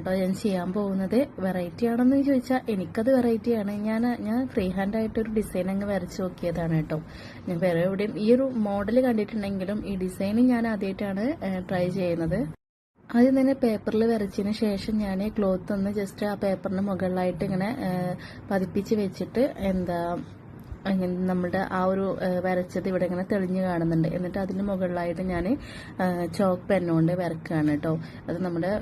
കേട്ടോ ഞാൻ ചെയ്യാൻ പോകുന്നത് വെറൈറ്റി ആണെന്ന് ചോദിച്ചാൽ എനിക്കത് വെറൈറ്റി ആണ്. ഞാൻ ഞാൻ ഫ്രീ ഹാൻഡ് ആയിട്ട് ഒരു ഡിസൈൻ അങ്ങ് വരച്ച് നോക്കിയതാണ് കേട്ടോ. ഞാൻ വേറെ എവിടെയും ഈ ഒരു മോഡൽ കണ്ടിട്ടുണ്ടെങ്കിലും ഈ ഡിസൈൻ ഞാൻ ആദ്യമായിട്ടാണ് ട്രൈ ചെയ്യുന്നത്. ആദ്യം തന്നെ പേപ്പറിൽ വരച്ചതിന് ശേഷം ഞാൻ ക്ലോത്ത് ഒന്ന് ജസ്റ്റ് ആ പേപ്പറിന് മുകളിലായിട്ട് ഇങ്ങനെ പതിപ്പിച്ച് വെച്ചിട്ട് എന്താ അങ്ങനെ നമ്മുടെ ആ ഒരു വരച്ചത് ഇവിടെ ഇങ്ങനെ തെളിഞ്ഞ് കാണുന്നുണ്ട്. എന്നിട്ട് അതിന് മുകളിലായിട്ട് ഞാൻ ചോക്ക് പെന്നുകൊണ്ട് വരക്കുകയാണ് കേട്ടോ അത് നമ്മുടെ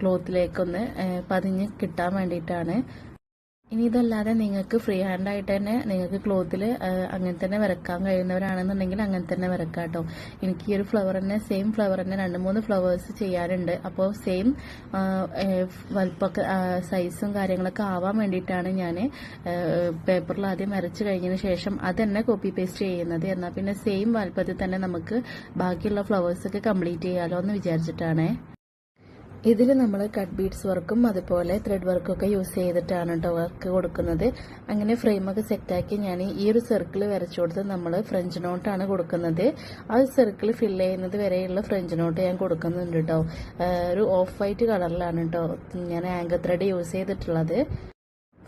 ക്ലോത്തിലേക്കൊന്ന് പതിഞ്ഞ് കിട്ടാൻ വേണ്ടിയിട്ടാണ് ഇനി ഇതല്ലാതെ നിങ്ങൾക്ക് ഫ്രീ ഹാൻഡ് ആയിട്ട് തന്നെ നിങ്ങൾക്ക് ക്ലോത്തിൽ അങ്ങനെ തന്നെ വരക്കാൻ കഴിയുന്നവരാണെന്നുണ്ടെങ്കിൽ അങ്ങനെ തന്നെ വരക്കാം കേട്ടോ എനിക്ക് ഈ ഒരു ഫ്ലവർ തന്നെ സെയിം ഫ്ലവർ തന്നെ രണ്ട് മൂന്ന് ഫ്ലവേഴ്സ് ചെയ്യാനുണ്ട്. അപ്പോൾ സെയിം വലുപ്പൊക്കെ സൈസും കാര്യങ്ങളൊക്കെ ആവാൻ വേണ്ടിയിട്ടാണ് ഞാൻ പേപ്പറിൽ ആദ്യം വരച്ച് കഴിഞ്ഞതിന് ശേഷം അത് തന്നെ കോപ്പി പേസ്റ്റ് ചെയ്യുന്നത്. എന്നാൽ പിന്നെ സെയിം വലുപ്പത്തിൽ തന്നെ നമുക്ക് ബാക്കിയുള്ള ഫ്ലവേഴ്സൊക്കെ കംപ്ലീറ്റ് ചെയ്യാമല്ലോ എന്ന് വിചാരിച്ചിട്ടാണേ. ഇതിൽ നമ്മൾ കട്ട് ബീഡ്സ് വർക്കും അതുപോലെ ത്രെഡ് വർക്കും ഒക്കെ യൂസ് ചെയ്തിട്ടാണ് കേട്ടോ വർക്ക് കൊടുക്കുന്നത്. അങ്ങനെ ഫ്രെയിമൊക്കെ സെറ്റാക്കി ഞാൻ ഈ ഒരു സർക്കിൾ വരച്ചു കൊടുത്ത് നമ്മൾ ഫ്രഞ്ച് നോട്ടാണ് കൊടുക്കുന്നത്. ആ സർക്കിൾ ഫിൽ ചെയ്യുന്നത് വരെയുള്ള ഫ്രഞ്ച് നോട്ട് ഞാൻ കൊടുക്കുന്നുണ്ട് കേട്ടോ ഒരു ഓഫ് വൈറ്റ് കളറിലാണ് കേട്ടോ ഞാൻ ആങ്കർ ത്രെഡ് യൂസ് ചെയ്തിട്ടുള്ളത്.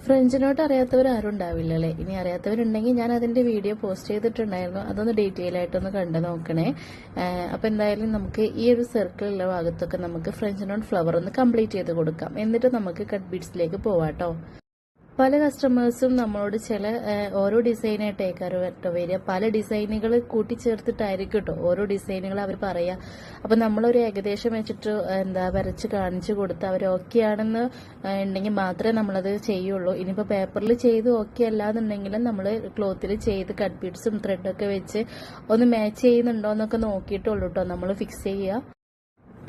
ഫ്രഞ്ച് നോട്ട് അറിയാത്തവർ ആരും ഉണ്ടാവില്ല അല്ലേ ഇനി അറിയാത്തവരുണ്ടെങ്കിൽ ഞാൻ അതിന്റെ വീഡിയോ പോസ്റ്റ് ചെയ്തിട്ടുണ്ടായിരുന്നു. അതൊന്ന് ഡീറ്റെയിൽ ആയിട്ടൊന്ന് കണ്ടു നോക്കണേ. അപ്പോൾ അപ്പൊ എന്തായാലും നമുക്ക് ഈ ഒരു സർക്കിളുള്ള ഭാഗത്തൊക്കെ നമുക്ക് ഫ്രഞ്ച് നോട്ട് ഫ്ലവർ ഒന്ന് കംപ്ലീറ്റ് ചെയ്ത് കൊടുക്കാം. എന്നിട്ട് നമുക്ക് കട്ട് ബീഡ്സിലേക്ക് പോവാട്ടോ. പല കസ്റ്റമേഴ്സും നമ്മളോട് ചില ഓരോ ഡിസൈനായിട്ടേക്കാരോ കേട്ടോ വരിക. പല ഡിസൈനുകൾ കൂട്ടിച്ചേർത്തിട്ടായിരിക്കും കേട്ടോ ഓരോ ഡിസൈനുകൾ അവർ പറയാ. അപ്പൊ നമ്മളൊരു ഏകദേശം വെച്ചിട്ട് എന്താ വരച്ച് കാണിച്ചു കൊടുത്ത് അവർ ഓക്കെ ആണെന്ന് ഉണ്ടെങ്കിൽ മാത്രമേ നമ്മളത് ചെയ്യുള്ളൂ. ഇനിയിപ്പോൾ പേപ്പറിൽ ചെയ്ത് ഓക്കെ അല്ലാന്നുണ്ടെങ്കിലും നമ്മൾ ക്ലോത്തിൽ ചെയ്ത് കട്ട് ബീഡ്സും ത്രെഡൊക്കെ വെച്ച് ഒന്ന് മാച്ച് ചെയ്യുന്നുണ്ടോ എന്നൊക്കെ നോക്കിയിട്ടുള്ളൂ കേട്ടോ നമ്മൾ ഫിക്സ് ചെയ്യുക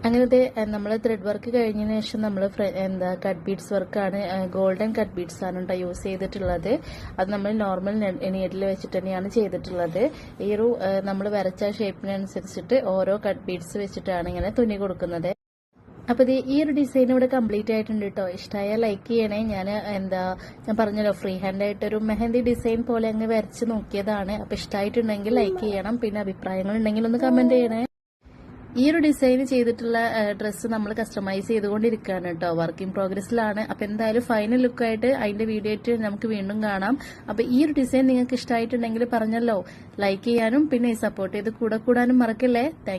അങ്ങനത്തെ നമ്മൾ ത്രെഡ് വർക്ക് കഴിഞ്ഞതിന് ശേഷം നമ്മൾ എന്താ കട്ട് ബീഡ്സ് വർക്കാണ് ഗോൾഡൻ കട്ട് ബീഡ്സ് ആണ് കേട്ടോ യൂസ് ചെയ്തിട്ടുള്ളത്. അത് നമ്മൾ നോർമൽ നീഡിൽ വെച്ചിട്ട് തന്നെയാണ് ചെയ്തിട്ടുള്ളത്. ഈ ഒരു നമ്മൾ വരച്ച ഷേപ്പിനനുസരിച്ചിട്ട് ഓരോ കട്ട് ബീഡ്സ് വെച്ചിട്ടാണ് ഇങ്ങനെ തുന്നി കൊടുക്കുന്നത്. അപ്പൊ ഇത് ഈ ഒരു ഡിസൈൻ ഇവിടെ കംപ്ലീറ്റ് ആയിട്ടുണ്ട് കേട്ടോ ഇഷ്ടമായ ലൈക്ക് ചെയ്യണേ. ഞാൻ എന്താ ഞാൻ പറഞ്ഞല്ലോ ഫ്രീ ഹാൻഡ് ആയിട്ട് ഒരു മെഹന്തി ഡിസൈൻ പോലെ അങ്ങ് വരച്ച് നോക്കിയതാണ്. അപ്പൊ ഇഷ്ടമായിട്ടുണ്ടെങ്കിൽ ലൈക്ക് ചെയ്യണം. പിന്നെ അഭിപ്രായങ്ങൾ ഉണ്ടെങ്കിൽ ഒന്ന് കമന്റ് ചെയ്യണേ. ഈ ഒരു ഡിസൈൻ ചെയ്തിട്ടുള്ള ഡ്രസ്സ് നമ്മൾ കസ്റ്റമൈസ് ചെയ്തുകൊണ്ടിരിക്കുകയാണ് കേട്ടോ വർക്ക് ഇൻ പ്രോഗ്രസ്സിലാണ് അപ്പൊ എന്തായാലും ഫൈനൽ ലുക്കായിട്ട് അതിന്റെ വീഡിയോ ആയിട്ട് നമുക്ക് വീണ്ടും കാണാം. അപ്പൊ ഈ ഒരു ഡിസൈൻ നിങ്ങൾക്ക് ഇഷ്ടമായിട്ടുണ്ടെങ്കിൽ പറഞ്ഞല്ലോ ലൈക്ക് ചെയ്യാനും പിന്നെ സപ്പോർട്ട് ചെയ്ത് കൂടെ കൂടാനും മറക്കല്ലേ? താങ്ക്